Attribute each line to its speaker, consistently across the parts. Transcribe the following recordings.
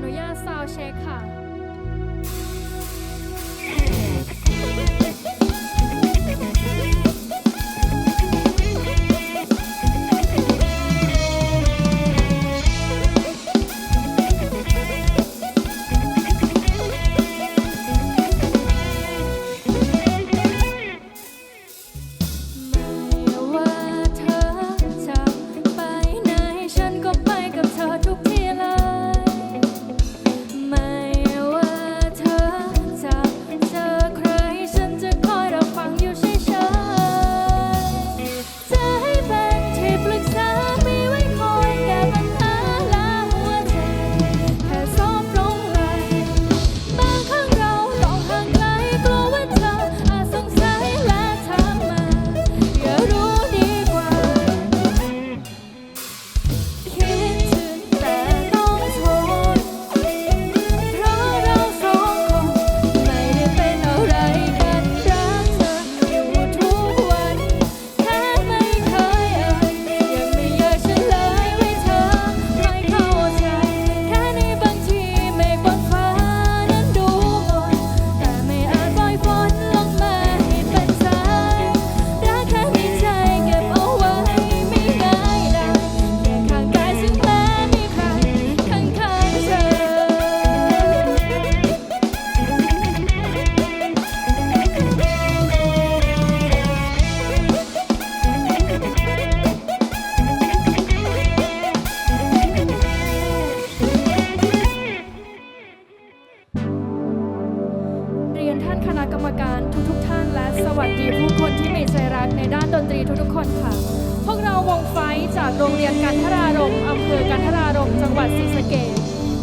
Speaker 1: อนุญาตซาวเช็คค่ะ ใจรักในด้านดนตรีทุกๆคนค่ะ พวกเราวงไฟจากโรงเรียนกันทรารมอำเภอกันทรารมจังหวัดศรีสะเกษ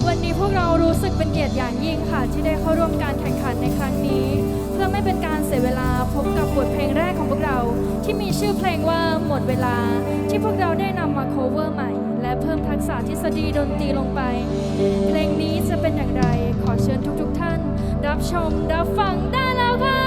Speaker 1: วันนี้พวกเรารู้สึกเป็นเกียรติอย่างยิ่งค่ะ ที่ได้เข้าร่วมการแข่งขันในครั้งนี้ เพื่อไม่เป็นการเสียเวลาพบกับบทเพลงแรกของพวกเรา ที่มีชื่อเพลงว่าหมดเวลา ที่พวกเราได้นำมา cover ใหม่ และเพิ่มทักษะทฤษฎีดนตรีลงไป เพลงนี้จะเป็นอย่างไรขอเชิญทุกๆ ท่าน รับชมรับฟังได้แล้วค่ะ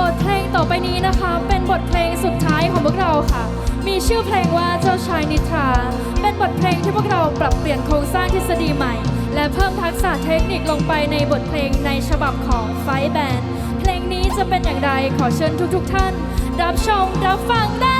Speaker 1: บทเพลงต่อไปนี้นะคะ เป็นบทเพลงสุดท้ายของพวกเราค่ะ มีชื่อเพลงว่าเจ้าชายนิทรา เป็นบทเพลงที่พวกเราปรับเปลี่ยนโครงสร้างทฤษฎีใหม่ และเพิ่มทักษะเทคนิคลงไปในบทเพลงในฉบับของไฟแบนเพลงนี้จะเป็นอย่างไรขอเชิญทุกๆทท่าน รับชมรับฟังได้